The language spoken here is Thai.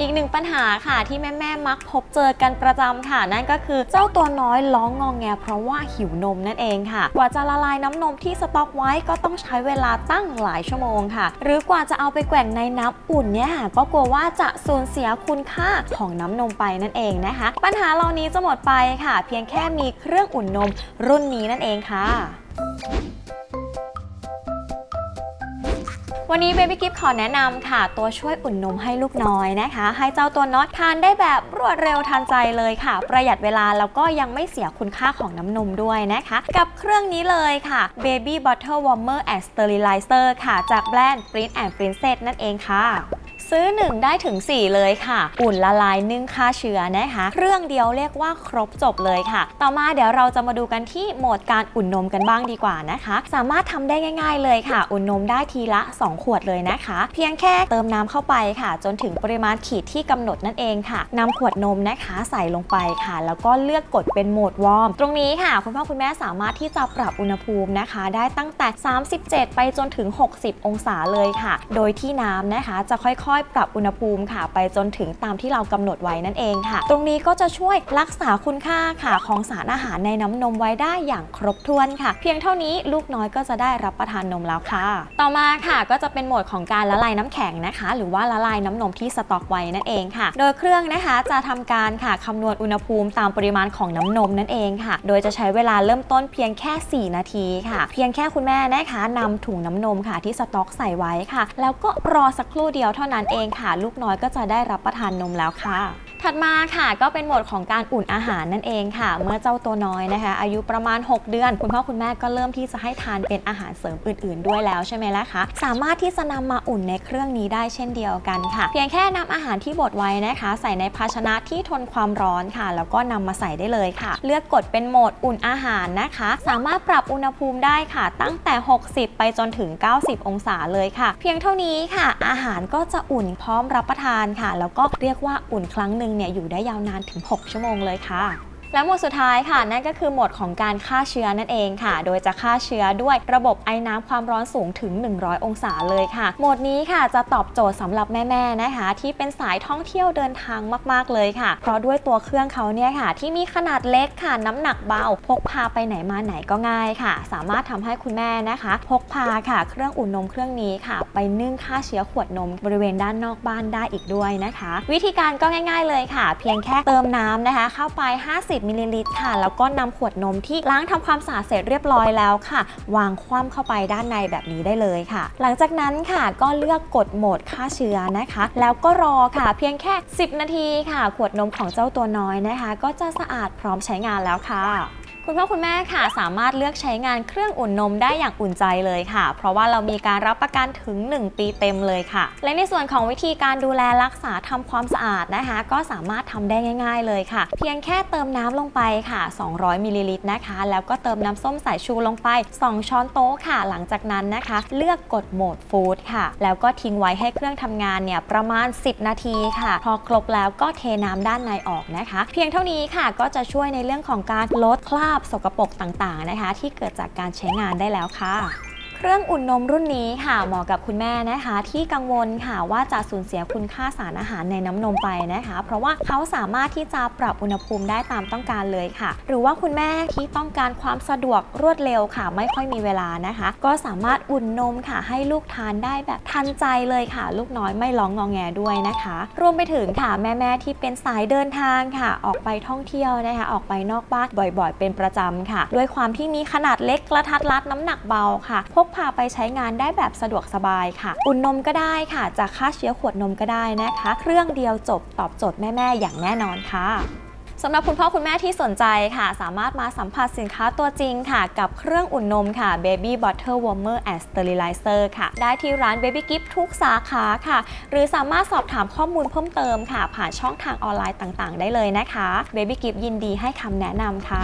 อีกหนึ่งปัญหาค่ะที่แม่ๆมักพบเจอกันประจำค่ะ นั่นก็คือเจ้าตัวน้อยร้องงองแงเพราะว่าหิวนมนั่นเองค่ะ กว่าจะละลายน้ำนมที่สต็อกไว้ก็ต้องใช้เวลาตั้งหลายชั่วโมงค่ะ หรือกว่าจะเอาไปแกว่งในน้ำอุ่นเนี่ยค่ะก็กลัวว่าจะสูญเสียคุณค่าของน้ำนมไปนั่นเองนะคะ ปัญหาเหล่านี้จะหมดไปค่ะ เพียงแค่มีเครื่องอุ่นนมรุ่นนี้นั่นเองค่ะ วันนี้เบบี้กิฟขอแนะนำค่ะ ตัวช่วยอุ่นนมให้ลูกน้อยนะคะ ให้เจ้าตัวน้อยทานได้แบบรวดเร็วทันใจเลยค่ะ ประหยัดเวลาแล้วก็ยังไม่เสียคุณค่าของน้ำนมด้วยนะคะ กับเครื่องนี้เลยค่ะ Baby Bottle Warmer and Sterilizer ค่ะ จากแบรนด์ Prince and Princess นั่นเองค่ะ ซื้อ 1 ได้ถึง 4 เลยค่ะ อุ่นละลายนึ่งฆ่าเชื้อนะคะ เครื่องเดียวเรียกว่าครบจบเลยค่ะ ต่อมาเดี๋ยวเราจะมาดูกันที่โหมดการอุ่นนมกันบ้างดีกว่านะคะ สามารถทำได้ง่าย ๆเลยค่ะ อุ่นนมได้ทีละ 2 ขวดเลยนะคะ เพียงแค่เติมน้ำเข้าไปค่ะ จนถึงปริมาณขีดที่กำหนดนั่นเองค่ะนำขวดนมนะคะใส่ลงไปค่ะ แล้วก็เลือกกดเป็นโหมดวอร์มตรงนี้ค่ะ คุณพ่อคุณแม่สามารถที่จะปรับอุณหภูมินะคะ ได้ตั้งแต่ 37 ไปจนถึง 60 องศาเลยค่ะ โดยที่น้ำนะคะจะค่อยๆ ปรับอุณหภูมิค่ะ ไปจนถึงตามที่เรากำหนดไว้นั่นเองค่ะ ตรงนี้ก็จะช่วยรักษาคุณค่าค่ะของสารอาหารในน้ำนมไว้ได้อย่างครบถ้วนค่ะ เพียงเท่านี้ลูกน้อยก็จะได้รับประทานนมแล้วค่ะ ต่อมาค่ะก็จะเป็นโหมดของการละลายน้ำแข็งนะคะ หรือว่าละลายน้ำนมที่สต็อกไว้นั่นเองค่ะ โดยเครื่องนะคะจะทำการค่ะคำนวณอุณหภูมิตามปริมาณของน้ำนมนั่นเองค่ะ โดยจะใช้เวลาเริ่มต้นเพียงแค่ 4 นาทีค่ะ เพียงแค่คุณแม่นะคะนำถุงน้ำนมค่ะที่สต็อกใส่ไว้ค่ะ แล้วก็รอสักครู่เดียวเท่านั้นเองค่ะ ลูกน้อยก็จะได้รับประทานนมแล้วค่ะ ถัดมาค่ะก็เป็นโหมดของการอุ่นอาหารนั่นเองค่ะ เมื่อเจ้าตัวน้อยนะคะ อายุประมาณ 6 เดือน คุณพ่อคุณแม่ก็เริ่มที่จะให้ทานเป็นอาหารเสริมอื่น ๆ ด้วยแล้วใช่ไหมล่ะคะสามารถที่จะนำมาอุ่นในเครื่องนี้ได้เช่นเดียวกันค่ะ เพียงแค่นำอาหารที่บดไว้นะคะ ใส่ในภาชนะที่ทนความร้อนค่ะ แล้วก็นำมาใส่ได้เลยค่ะ เลือกกดเป็นโหมดอุ่นอาหารนะคะ สามารถปรับอุณหภูมิได้ค่ะ ตั้งแต่ 60 ไปจนถึง 90 องศาเลยค่ะ เพียงเท่านี้ค่ะ อาหารก็จะอุ่นพร้อมรับประทานค่ะ แล้วก็เรียกว่าอุ่นครั้งหนึ่งเนี่ยอยู่ได้ยาวนานถึง 6 ชั่วโมงเลยค่ะ และหมดสุดท้ายค่ะ นั่นก็คือหมดของการฆ่าเชื้อนั่นเองค่ะ โดยจะฆ่าเชื้อด้วยระบบไอ้น้ำความร้อนสูงถึง 100 องศาเลยค่ะโหมดนี้ค่ะจะตอบโจทย์สำหรับแม่ๆนะคะ ที่เป็นสายท่องเที่ยวเดินทางมาก ๆเลยค่ะ เพราะด้วยตัวเครื่องเขาเนี่ยค่ะ ที่มีขนาดเล็กค่ะ น้ำหนักเบา พกพาไปไหนมาไหนก็ง่ายค่ะ สามารถทำให้คุณแม่นะคะ พกพาค่ะ เครื่องอุ่นนมเครื่องนี้ค่ะ ไปนึ่งฆ่าเชื้อขวดนมบริเวณด้านนอกบ้านได้อีกด้วยนะคะ วิธีการก็ง่าย ๆเลยค่ะ เพียงแค่เติมน้ำนะคะ เข้าไป 50มิลลิลิตรค่ะ แล้วก็นำขวดนมที่ล้างทำความสะอาดเสร็จเรียบร้อยแล้วค่ะ วางคว่ำเข้าไปด้านในแบบนี้ได้เลยค่ะ หลังจากนั้นค่ะก็เลือกกดโหมดฆ่าเชื้อนะคะ แล้วก็รอค่ะ เพียงแค่ 10 นาทีค่ะ ขวดนมของเจ้าตัวน้อยนะคะ ก็จะสะอาดพร้อมใช้งานแล้วค่ะ คุณพ่อคุณแม่ค่ะสามารถเลือกใช้งานเครื่องอุ่นนมได้อย่างอุ่นใจเลยค่ะ เพราะว่าเรามีการรับประกันถึง 1 ปีเต็มเลยค่ะ และในส่วนของวิธีการดูแลรักษาทำความสะอาดนะคะ ก็สามารถทำได้ง่าย ๆเลยค่ะ เพียงแค่เติมน้ำลงไปค่ะ 200มิลลิลิตรนะคะ แล้วก็เติมน้ำส้มสายชูลงไป 2 ช้อนโต๊ะค่ะ หลังจากนั้นนะคะ เลือกกดโหมดฟู้ดค่ะ แล้วก็ทิ้งไว้ให้เครื่องทำงานเนี่ยประมาณ 10 นาทีค่ะ พอครบแล้วก็เทน้ำด้านในออกนะคะ เพียงเท่านี้ค่ะก็จะช่วยในเรื่องของการลดคราบสกปรกต่างๆนะคะ ที่เกิดจากการใช้งานได้แล้วค่ะ เครื่องอุ่นนมรุ่นนี้ค่ะเหมาะกับคุณแม่นะคะ ที่กังวลค่ะว่าจะสูญเสียคุณค่าสารอาหารในน้ำนมไปนะคะ เพราะว่าเขาสามารถที่จะปรับอุณหภูมิได้ตามต้องการเลยค่ะ หรือว่าคุณแม่ที่ต้องการความสะดวกรวดเร็วค่ะ ไม่ค่อยมีเวลานะคะ ก็สามารถอุ่นนมค่ะ ให้ลูกทานได้แบบทันใจเลยค่ะ ลูกน้อยไม่ร้องงองแงด้วยนะคะ รวมไปถึงค่ะแม่ๆที่เป็นสายเดินทางค่ะ ออกไปท่องเที่ยวนะคะ ออกไปนอกบ้านบ่อยๆ เป็นประจำค่ะ ด้วยความที่มีขนาดเล็กกระทัดรัดน้ำหนักเบาค่ะพกพาไปใช้งานได้แบบสะดวกสบายค่ะ อุ่นนมก็ได้ค่ะ จะฆ่าเชื้อขวดนมก็ได้นะคะ เครื่องเดียวจบตอบโจทย์แม่ๆอย่างแน่นอนค่ะสำหรับคุณพ่อคุณแม่ที่สนใจค่ะ สามารถมาสัมผัสสินค้าตัวจริงค่ะ กับเครื่องอุ่นนมค่ะ Baby Bottle Warmer and Sterilizer ค่ะ ได้ที่ร้าน Baby Gift ทุกสาขาค่ะ หรือสามารถสอบถามข้อมูลเพิ่มเติมค่ะ ผ่านช่องทางออนไลน์ต่างๆ ได้เลยนะคะ Baby Gift ยินดีให้คำแนะนำค่ะ